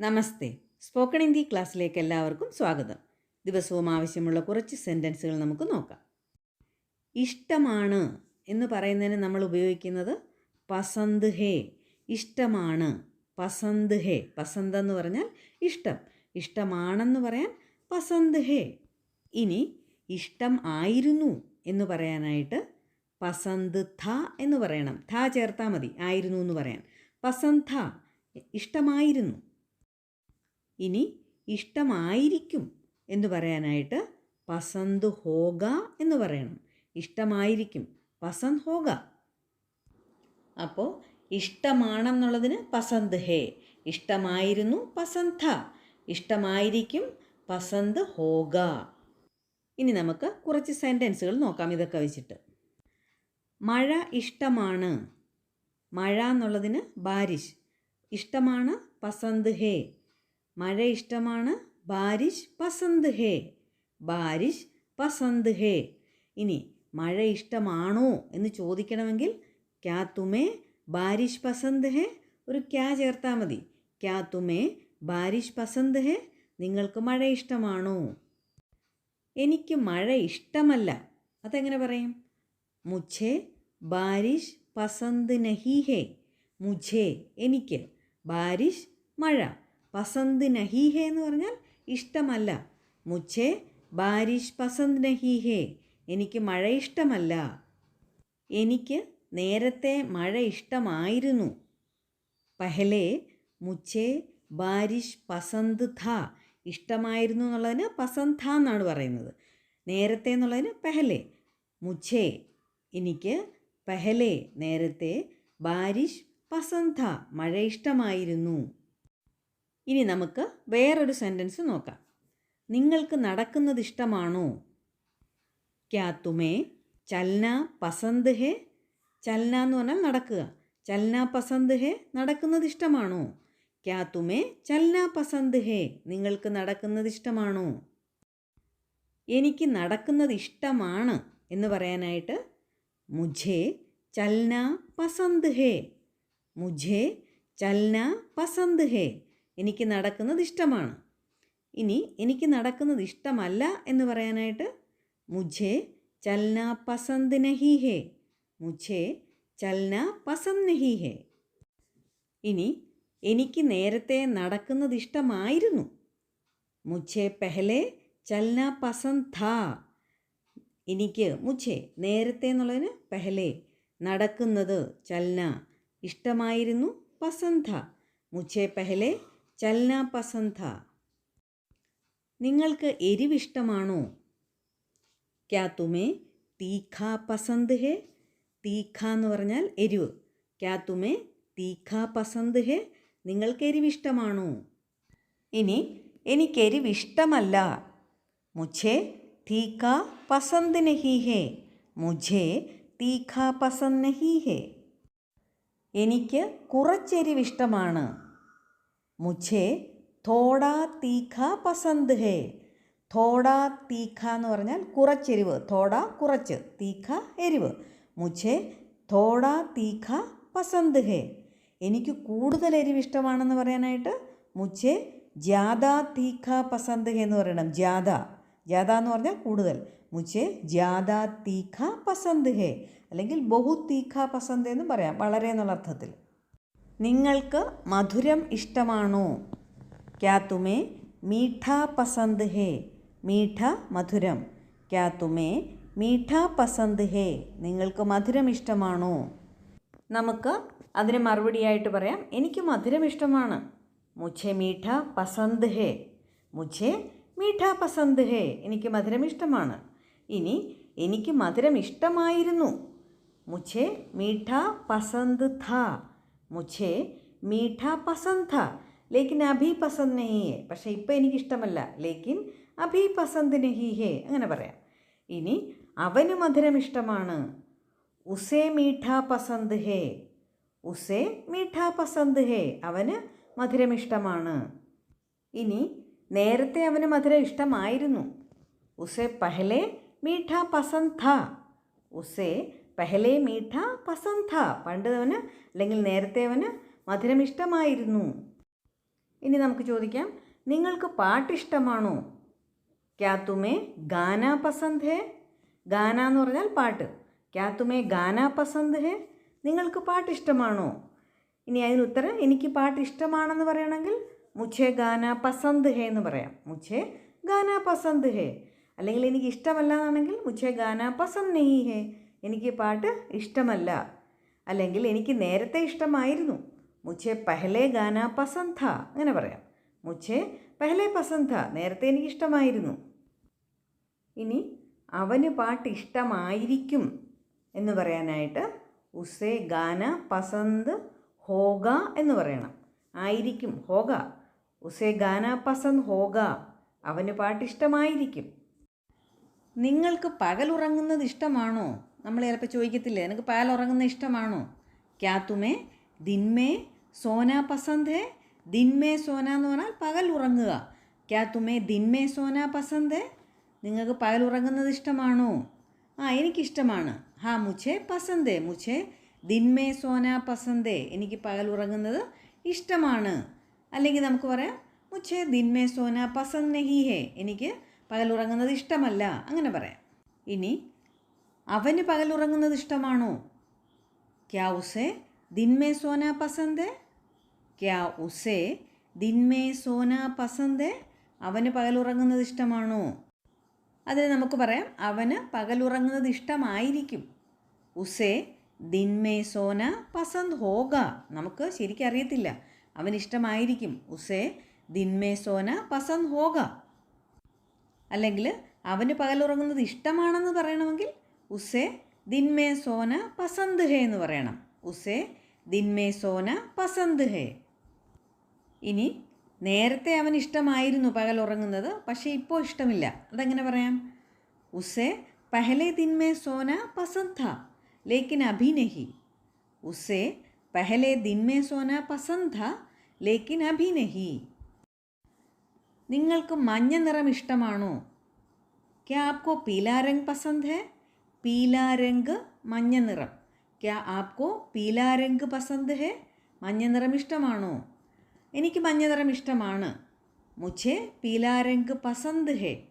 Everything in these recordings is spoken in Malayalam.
നമസ്തേ. സ്പോക്കൺ ഹിന്ദി ക്ലാസ്സിലേക്ക് എല്ലാവർക്കും സ്വാഗതം. ദിവസവും ആവശ്യമുള്ള കുറച്ച് സെന്റൻസുകൾ നമുക്ക് നോക്കാം. ഇഷ്ടമാണ് എന്ന് പറയുന്നതിന് നമ്മൾ ഉപയോഗിക്കുന്നത് പസന്ത് ഹേ. ഇഷ്ടമാണ്. പസന്ത് ഹേ. പസന്ത് എന്ന് പറഞ്ഞാൽ ഇഷ്ടം. ഇഷ്ടമാണെന്ന് പറയാൻ പസന്ത് ഹേ. ഇനി ഇഷ്ടം ആയിരുന്നു എന്ന് പറയാനായിട്ട് പസന്ത് ഥ എന്ന് പറയണം. ഥ ചേർത്താൽ മതി. ആയിരുന്നു എന്ന് പറയാൻ. പസന്ത് ഇഷ്ടമായിരുന്നു. ഇനി ഇഷ്ടമായിരിക്കും എന്ന് പറയാനായിട്ട് പസന്ത് ഹോഗ എന്ന് പറയണം. ഇഷ്ടമായിരിക്കും. പസന്ത് ഹോഗ. അപ്പോൾ ഇഷ്ടമാണെന്നുള്ളതിന് പസന്ത് ഹേ. ഇഷ്ടമായിരുന്നു പസന്ത ഇഷ്ടമായിരിക്കും പസന്ത് ഹോഗ. ഇനി നമുക്ക് കുറച്ച് സെന്റൻസുകൾ നോക്കാം ഇതൊക്കെ വെച്ചിട്ട്. മഴ ഇഷ്ടമാണ്. മഴ എന്നുള്ളതിന് ബാരിഷ്. ഇഷ്ടമാണ് പസന്ത് ഹേ. മഴ ഇഷ്ടമാണ് ബാരിഷ് പസന്ത് ഹേ ബാരിഷ് പസന്ത് ഹേ. ഇനി മഴ ഇഷ്ടമാണോ എന്ന് ചോദിക്കണമെങ്കിൽ ക്യാ തുമേ ബാരിഷ് പസന്ത് ഹേ? ഒരു ക്യാ ചേർത്താൽ മതി. ക്യാ തുമേ ബാരിഷ് പസന്ത് ഹേ? നിങ്ങൾക്ക് മഴ ഇഷ്ടമാണോ എനിക്ക് മഴ ഇഷ്ടമല്ല അതെങ്ങനെ പറയും? മുച്ഛേ ബാരിഷ് പസന്ത് നഹി ഹേ. മുഛേ എനിക്ക് ബാരിഷ് മഴ. പസന്ത് നഹീഹേ എന്ന് പറഞ്ഞാൽ ഇഷ്ടമല്ല. മുച്ചേ ബാരിഷ് പസന്ത് നഹീഹേ എനിക്ക് മഴ ഇഷ്ടമല്ല എനിക്ക് നേരത്തെ മഴ ഇഷ്ടമായിരുന്നു. പഹലേ മുച്ചേ ബാരിഷ് പസന്ത് ഥ ഇഷ്ടമായിരുന്നു എന്നുള്ളതിന് പസന്ത് ഥ എന്നാണ് പറയുന്നത്. നേരത്തെ എന്നുള്ളതിന് പെഹലേ. മുച്ചേ എനിക്ക് പെഹലേ നേരത്തെ ബാരിഷ് പസന്ത മഴ ഇഷ്ടമായിരുന്നു ഇനി നമുക്ക് വേറൊരു സെന്റൻസ് നോക്കാം. നിങ്ങൾക്ക് നടക്കുന്നത് ഇഷ്ടമാണോ? ക്യാ തുമേ ചൽന പസന്ത് ഹേ? ചൽന എന്ന് പറഞ്ഞാൽ നടക്കുക. ചൽന പസന്ത് ഹേ നടക്കുന്നത് ഇഷ്ടമാണോ? ക്യാ തുമേ ചൽന പസന്ത് ഹേ നിങ്ങൾക്ക് നടക്കുന്നത് ഇഷ്ടമാണോ? എനിക്ക് നടക്കുന്നത് ഇഷ്ടമാണ് എന്ന് പറയാനായിട്ട് മുझे ചൽന പസന്ത് ഹേ. മുझे ചൽന പസന്ത് ഹേ. എനിക്ക് നടക്കുന്നത് ഇഷ്ടമാണ്. ഇനി എനിക്ക് നടക്കുന്നത് ഇഷ്ടമല്ല എന്ന് പറയാനായിട്ട് മുझे ചൽന പസന്ത് നഹി ഹേ. മുझे ചൽന പസന്ത് നഹി ഹേ. ഇനി എനിക്ക് നേരത്തെ നടക്കുന്നത് ഇഷ്ടമായിരുന്നു. മുझे പെഹലെ ചൽന പസന്ത് ഥാ. എനിക്ക് മുझे നേരത്തെ എന്നുള്ളതിന് പെഹലെ നടക്കുന്നത് ചൽന ഇഷ്ടമായിരുന്നു പസന്ത മുझे പെഹലെ ചൽന പസന്ത നിങ്ങൾക്ക് എരിവിഷ്ടമാണോ? ക്യാ തുമേ തീഖ പസന്ത് ഹേ? തീഖ എന്ന് പറഞ്ഞാൽ എരിവ്. ക്യാ തുമേ തീഖ പസന്ത് ഹേ? നിങ്ങൾക്ക് എരിവിഷ്ടമാണോ? ഇനി എനിക്ക് എരിവിഷ്ടമല്ല. മുझे തീഖ പസന്ത് നഹി ഹേ? മുझे തീഖ പസന്ത് നഹി ഹേ? എനിക്ക് കുറച്ചെരിവിഷ്ടമാണ്. മുഛേ തോടാ തീഖ പസന്ത് ഹേ. തോടാ തീഖ എന്ന് പറഞ്ഞാൽ കുറച്ചെരിവ് തോടാ കുറച്ച് തീഖ എരിവ്. മുഛേ തോടാ തീഖ പസന്ത് ഹേ. എനിക്ക് കൂടുതൽ എരിവ് ഇഷ്ടമാണെന്ന് പറയാനായിട്ട് മുഛേ ജാദാ തീഖ പസന്ത് ഹേ എന്ന് പറയണം. ജാദ ജാദ എന്ന് പറഞ്ഞാൽ കൂടുതൽ. മുച്ചെ ജാദ തീഖ പസന്ത് ഹേ. അല്ലെങ്കിൽ ബഹു തീഖ പസന്ത് എന്നും പറയാം. വളരെ എന്നുള്ള അർത്ഥത്തിൽ. നിങ്ങൾക്ക് മധുരം ഇഷ്ടമാണോ? ക്യാ തുമേ മീഠാ പസന്ത് ഹേ മീഠ മധുരം. ക്യാ തുമേ മീഠ പസന്ത് ഹേ നിങ്ങൾക്ക് മധുരം ഇഷ്ടമാണോ? നമുക്ക് അതിന് മറുപടിയായിട്ട് പറയാം എനിക്ക് മധുരം ഇഷ്ടമാണ്. മുഛെ മീഠ പസന്ത് ഹേ മുഛെ മീഠ പസന്ത് ഹേ എനിക്ക് മധുരം ഇഷ്ടമാണ്. ഇനി എനിക്ക് മധുരം ഇഷ്ടമായിരുന്നു. മുഛെ മീഠ പസന്ത് ഥ മുझे മീഠ പസന്ദ് ഥ ലേക്കിൻ അഭി പസന്ദ് നഹി ഹേ. പക്ഷേ ഇപ്പം എനിക്കിഷ്ടമല്ല. ലേക്കിൻ അഭി പസന്ദ് നഹി ഹേ. അങ്ങനെ പറയാം. ഇനി അവന് മധുരം ഇഷ്ടമാണ് ഉസേ മീഠ പസന്ത് ഹേ. ഉസേ മീഠ പസന്ത് ഹേ. അവന് മധുരം ഇഷ്ടമാണ് ഇനി നേരത്തെ അവന് മധുരം ഇഷ്ടമായിരുന്നു. ഉസേ പഹലേ മീഠ പസന്ദ് ഥ ഉസേ പെഹലെ മീഠ പസന്ത പണ്ട് അവന് അല്ലെങ്കിൽ നേരത്തെ അവന് മധുരം ഇഷ്ടമായിരുന്നു. ഇനി നമുക്ക് ചോദിക്കാം നിങ്ങൾക്ക് പാട്ട് ഇഷ്ടമാണോ ക്യാ തുമേ ഗാന പസന്ത് ഹേ? ഗാന എന്ന് പറഞ്ഞാൽ പാട്ട്. ക്യാ തുമേ ഗാന പസന്ത് ഹേ? നിങ്ങൾക്ക് പാട്ട് ഇഷ്ടമാണോ ഇനി അതിന് ഉത്തരം എനിക്ക് പാട്ട് ഇഷ്ടമാണെന്ന് പറയണമെങ്കിൽ മുഛേ ഗാന പസന്ത് ഹേ എന്ന് പറയാം. മുഛേ ഗാന പസന്ത് ഹേ. അല്ലെങ്കിൽ എനിക്ക് ഇഷ്ടമല്ല എന്നാണെങ്കിൽ മുഛേ ഗാന പസന്ത് നെഹി ഹേ. എനിക്ക് പാട്ട് ഇഷ്ടമല്ല. അല്ലെങ്കിൽ എനിക്ക് നേരത്തെ ഇഷ്ടമായിരുന്നു. മുച്ചെ പെഹലെ ഗാന പസന്ത അങ്ങനെ പറയാം. മുച്ചേ പെഹലെ പസന്ത നേരത്തെ എനിക്ക് ഇഷ്ടമായിരുന്നു. ഇനി അവന് പാട്ട് ഇഷ്ടമായിരിക്കും എന്ന് പറയാനായിട്ട് ഉസേ ഗാന പസന്ത് ഹോഗ എന്ന് പറയണം. ആയിരിക്കും ഹോഗ. ഉസേ ഗാന പസന്ത് ഹോഗ. അവന് പാട്ട് ഇഷ്ടമായിരിക്കും. നിങ്ങൾക്ക് പകലുറങ്ങുന്നത് ഇഷ്ടമാണോ? നമ്മൾ ചിലപ്പോൾ ചോദിക്കത്തില്ലേ നിനക്ക് പാൽ ഉറങ്ങുന്ന ഇഷ്ടമാണോ? ക്യാ തുമേ ദിൻമേ സോന പസന്ത് ഹേ ദിൻമേ സോന എന്ന് പറഞ്ഞാൽ പകൽ ഉറങ്ങുക. ക്യാ തുമേ ദിൻമേ സോന പസന്ത് നിങ്ങൾക്ക് പകൽ ഉറങ്ങുന്നത് ഇഷ്ടമാണോ? ആ എനിക്കിഷ്ടമാണ്. ഹാ മുഛേ പസന്തേ മുഛേ ദിൻമേ സോന പസന്തേ എനിക്ക് പകൽ ഉറങ്ങുന്നത് ഇഷ്ടമാണ്. അല്ലെങ്കിൽ നമുക്ക് പറയാം മുഛേ ദിൻമേ സോന പസന്ദ് നഹി ഹേ എനിക്ക് പകൽ ഉറങ്ങുന്നത് ഇഷ്ടമല്ല. അങ്ങനെ പറയാം. ഇനി അവന് പകലുറങ്ങുന്നത് ഇഷ്ടമാണോ? ക്യാ ഉസേ ദിൻമേ സോന പസന്ത് ക്യാ ഉസേ ദിൻമേ സോന പസന്ത് അവന് പകലുറങ്ങുന്നത് ഇഷ്ടമാണോ? അതിന് നമുക്ക് പറയാം അവന് പകലുറങ്ങുന്നത് ഇഷ്ടമായിരിക്കും. ഉസേ ദിൻമേ സോന പസന്ത് ഹോഗ. നമുക്ക് ശരിക്കും അറിയത്തില്ല അവന് ഇഷ്ടമായിരിക്കും. ഉസേ ദിൻമേ സോന പസന്ത് ഹോഗ. അല്ലെങ്കിൽ അവന് പകലുറങ്ങുന്നത് ഇഷ്ടമാണെന്ന് പറയണമെങ്കിൽ ഉസേ ദിൻമേ സോന പസന്ത് ഹേ എന്ന് പറയണം. ഉസേ ദിൻമേ സോന പസന്ത് ഹേ. ഇനി നേരത്തെ അവൻ ഇഷ്ടമായിരുന്നു പകൽ ഉറങ്ങുന്നത് പക്ഷേ ഇപ്പോൾ ഇഷ്ടമില്ല. അതെങ്ങനെ പറയാം? ഉസേ പഹലെ ദിൻമേ സോന പസന്ത് ലേക്കിൻ അഭി നഹി ഉസേ പഹലെ ദിൻമേ സോന പസന്ത് ലേക്കിൻ അഭി നഹി നിങ്ങൾക്ക് മഞ്ഞ നിറം ഇഷ്ടമാണോ? ക്യാ ആപ്കോ പീലാ രംഗ് പസന്ത് ഹേ? പീലാ രംഗ് മഞ്ഞ നിറം ക്യാ ആപ്കോ പീലാ രംഗ് പസന്ത് ഹെ മഞ്ഞ നിറം ഇഷ്ടമാണോ എനിക്ക് മഞ്ഞ നിറം ഇഷ്ടമാണ്. മുഛേ പീലാ രംഗ് പസന്ത് ഹേ.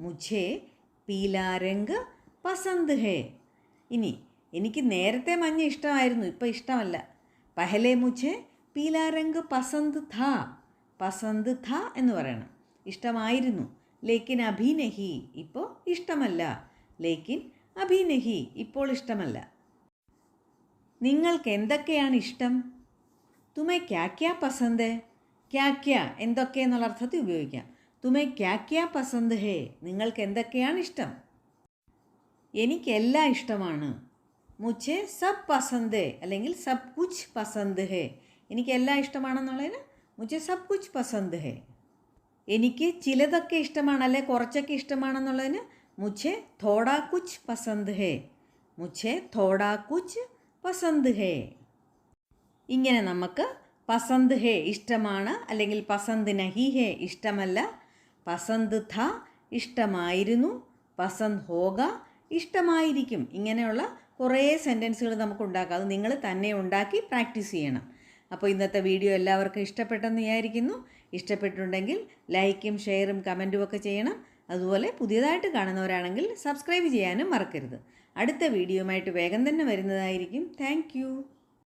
മുഛേ പീലാ രംഗ് പസന്ത് ഹേ. ഇനി എനിക്ക് നേരത്തെ മഞ്ഞ ഇഷ്ടമായിരുന്നു ഇപ്പോൾ ഇഷ്ടമല്ല. പഹലെ മുഛേ പീലാ രംഗ് പസന്ത് ഥാ പസന്ത് ഥാ എന്ന് പറയണം. ഇഷ്ടമായിരുന്നു. ലേക്കിൻ അഭിനഹി ഇപ്പോൾ ഇഷ്ടമല്ല. ലേക്കിൻ അഭി നഹി ഇപ്പോൾ ഇഷ്ടമല്ല. നിങ്ങൾക്ക് എന്തൊക്കെയാണ് ഇഷ്ടം തുമേ ക്യാ പസന്ത് ക്യാക്യ ക്യാ ക്യാ എന്തൊക്കെ എന്നുള്ള അർത്ഥത്തിൽ ഉപയോഗിക്കാം. തുമേ ക്യാ പസന്ത് ഹേ നിങ്ങൾക്ക് എന്തൊക്കെയാണ് ഇഷ്ടം എനിക്കെല്ലാം ഇഷ്ടമാണ്. മുझे സബ് പസന്ത് അല്ലെങ്കിൽ സബ് കുച്ച് പസന്ത് ഹേ. എനിക്കെല്ലാം ഇഷ്ടമാണെന്നുള്ളതിന് മുझे സബ് കുച്ച് പസന്ത് ഹേ. എനിക്ക് ചിലതൊക്കെ ഇഷ്ടമാണ് അല്ലെ കുറച്ചൊക്കെ ഇഷ്ടമാണെന്നുള്ളതിന് മുझे थोड़ा कुछ पसंद है। മുഛേ തോടാ കുച്ച് പസന്ത് ഹേ ഇങ്ങനെ നമുക്ക് പസന്ത് ഹേ ഇഷ്ടമാണ് അല്ലെങ്കിൽ പസന്ത് നഹി ഹേ ഇഷ്ടമല്ല പസന്ത് ഥ ഇഷ്ടമായിരുന്നു പസന്ത് ഹോഗ ഇഷ്ടമായിരിക്കും ഇങ്ങനെയുള്ള കുറേ സെന്റൻസുകൾ നമുക്ക് ഉണ്ടാക്കാം. അത് നിങ്ങൾ തന്നെ ഉണ്ടാക്കി പ്രാക്ടീസ് ചെയ്യണം. അപ്പോൾ ഇന്നത്തെ വീഡിയോ എല്ലാവർക്കും ഇഷ്ടപ്പെട്ടെന്ന് വിചാരിക്കുന്നു. ഇഷ്ടപ്പെട്ടിട്ടുണ്ടെങ്കിൽ ലൈക്കും ഷെയറും കമന്റും ഒക്കെ ചെയ്യണം. അതുപോലെ പുതിയതായിട്ട് കാണുന്നവരാണെങ്കിൽ സബ്സ്ക്രൈബ് ചെയ്യാനും മറക്കരുത്. അടുത്ത വീഡിയോയുമായിട്ട് വേഗം തന്നെ വരുന്നതായിരിക്കും. താങ്ക്